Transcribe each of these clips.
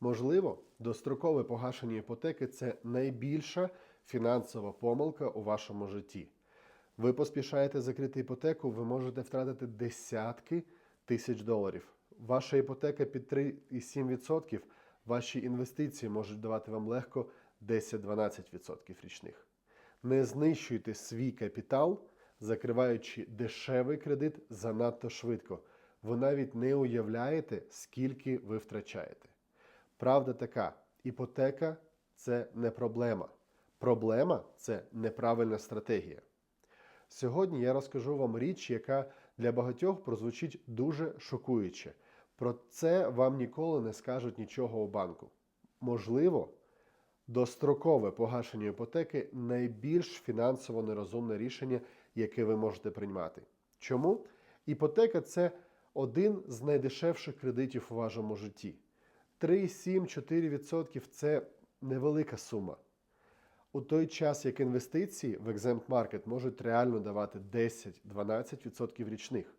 Можливо, дострокове погашення іпотеки це найбільша фінансова помилка у вашому житті. Ви поспішаєте закрити іпотеку, ви можете втратити десятки тисяч доларів. Ваша іпотека під 3,7%, ваші інвестиції можуть давати вам легко 10-12% річних. Не знищуйте свій капітал, закриваючи дешевий кредит занадто швидко. Ви навіть не уявляєте, скільки ви втрачаєте. Правда така: іпотека це не проблема. Проблема це неправильна стратегія. Сьогодні я розкажу вам річ, яка для багатьох прозвучить дуже шокуюче. Про це вам ніколи не скажуть нічого у банку. Можливо, дострокове погашення іпотеки найбільш фінансово нерозумне рішення, яке ви можете приймати. Чому? Іпотека це один з найдешевших кредитів у вашому житті. 3,7-4% це невелика сума. У той час, як інвестиції в Exempt Market можуть реально давати 10-12% річних.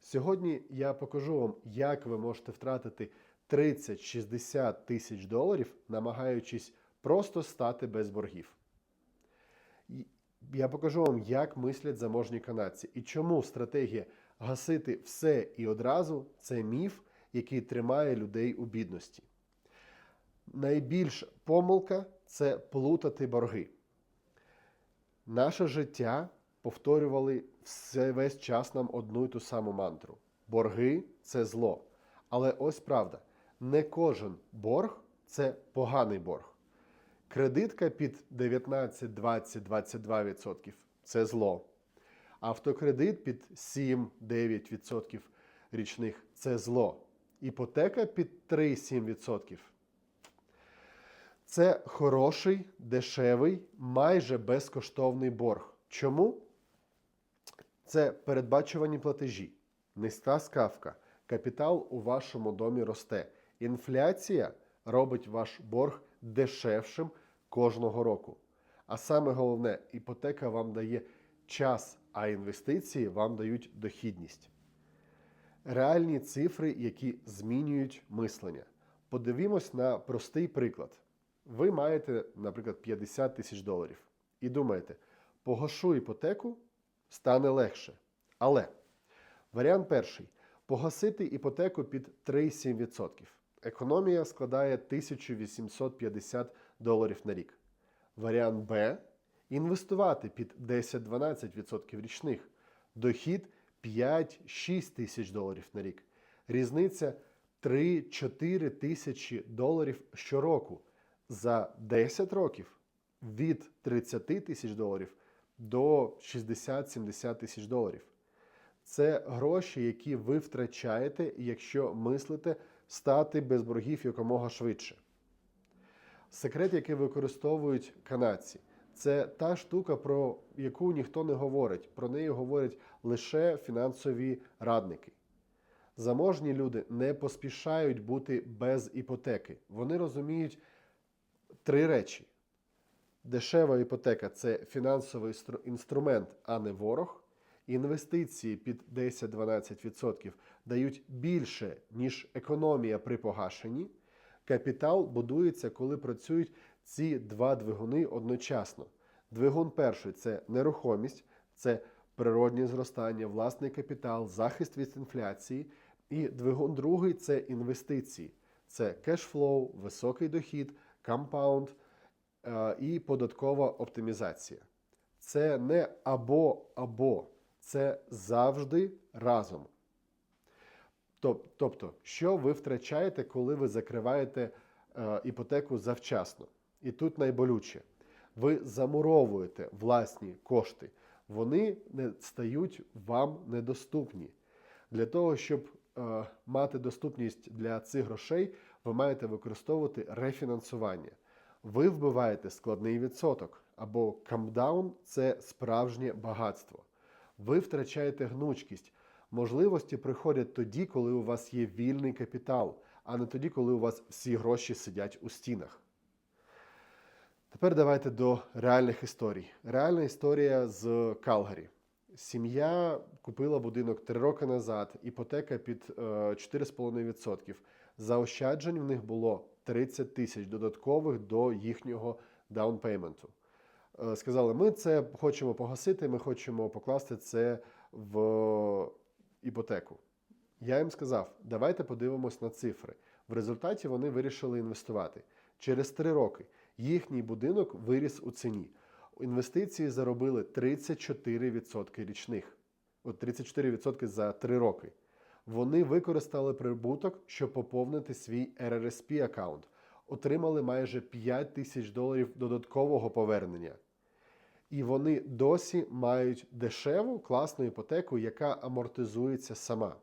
Сьогодні я покажу вам, як ви можете втратити 30-60 тисяч доларів, намагаючись просто стати без боргів. Я покажу вам, як мислять заможні канадці і чому стратегія гасити все і одразу це міф, який тримає людей у бідності. Найбільша помилка це плутати борги. Наше життя повторювали все весь час нам одну й ту саму мантру. Борги це зло. Але ось правда: не кожен борг це поганий борг. Кредитка під 19, 20, 22% це зло. Автокредит під 7-9% річних це зло. Іпотека під 3-7%. Це хороший, дешевий, майже безкоштовний борг. Чому? Це передбачувані платежі, низька ставка, капітал у вашому домі росте. Інфляція робить ваш борг дешевшим кожного року. А саме головне, іпотека вам дає час, а інвестиції вам дають дохідність. Реальні цифри, які змінюють мислення. Подивімось на простий приклад. Ви маєте, наприклад, 50 тисяч доларів і думаєте, погашу іпотеку стане легше. Але варіант перший погасити іпотеку під 3,7%. Економія складає 1850 доларів на рік. Варіант Б інвестувати під 10-12% річних. Дохід 5-6 тисяч доларів на рік. Різниця 3-4 тисячі доларів щороку. За 10 років від 30 тисяч доларів до 60-70 тисяч доларів. Це гроші, які ви втрачаєте, якщо мислите стати без боргів якомога швидше. Секрет, який використовують канадці, це та штука, про яку ніхто не говорить. Про неї говорять лише фінансові радники. Заможні люди не поспішають бути без іпотеки. Вони розуміють три речі: дешева іпотека це фінансовий інструмент, а не ворог. Інвестиції під 10-12% дають більше, ніж економія при погашенні. Капітал будується, коли працюють ці два двигуни одночасно. Двигун перший це нерухомість, це природнє зростання, власний капітал, захист від інфляції. І двигун другий це інвестиції, це кешфлоу, високий дохід, компаунд е, і податкова оптимізація. Це не або або, це завжди разом. Тобто, що ви втрачаєте, коли ви закриваєте е, іпотеку завчасно? І тут найболюче. Ви замуровуєте власні кошти, вони не стають вам недоступні. Для того, щоб е, мати доступність для цих грошей, ви маєте використовувати рефінансування. Ви вбиваєте складний відсоток, або камдаун це справжнє багатство. Ви втрачаєте гнучкість. Можливості приходять тоді, коли у вас є вільний капітал, а не тоді, коли у вас всі гроші сидять у стінах. Тепер давайте до реальних історій. Реальна історія з Калгарі. Сім'я купила будинок 3 роки назад, іпотека під е, 4,5%. Заощаджень в них було 30 тисяч додаткових до їхнього даунпейменту. Е, Сказали, ми це хочемо погасити, ми хочемо покласти це в іпотеку. Я їм сказав, давайте подивимось на цифри. В результаті вони вирішили інвестувати. Через три роки їхній будинок виріс у ціні. Інвестиції заробили 34% річних. От 34% за три роки. Вони використали прибуток, щоб поповнити свій RRSP аккаунт. Отримали майже 5 тисяч доларів додаткового повернення. І вони досі мають дешеву класну іпотеку, яка амортизується сама.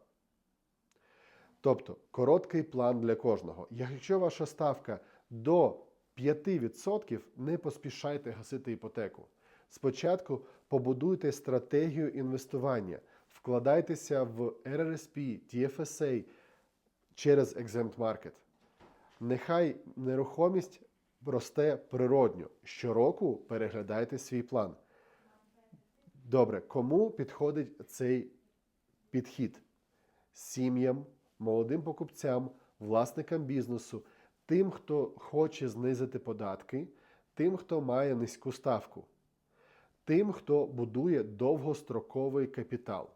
Тобто короткий план для кожного. Якщо ваша ставка до 5%, не поспішайте гасити іпотеку. Спочатку побудуйте стратегію інвестування, вкладайтеся в RRSP, TFSA через Exempt Market. Нехай нерухомість росте природньо. Щороку переглядайте свій план. Добре, кому підходить цей підхід? Сім'ям, молодим покупцям, власникам бізнесу, тим, хто хоче знизити податки, тим, хто має низьку ставку, тим, хто будує довгостроковий капітал.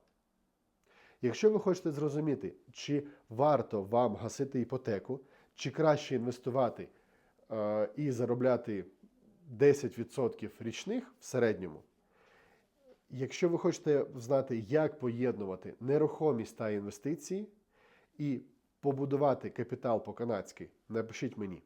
Якщо ви хочете зрозуміти, чи варто вам гасити іпотеку, чи краще інвестувати е, і заробляти 10% річних в середньому, якщо ви хочете знати, як поєднувати нерухомість та інвестиції і побудувати капітал по-канадськи, напишіть мені.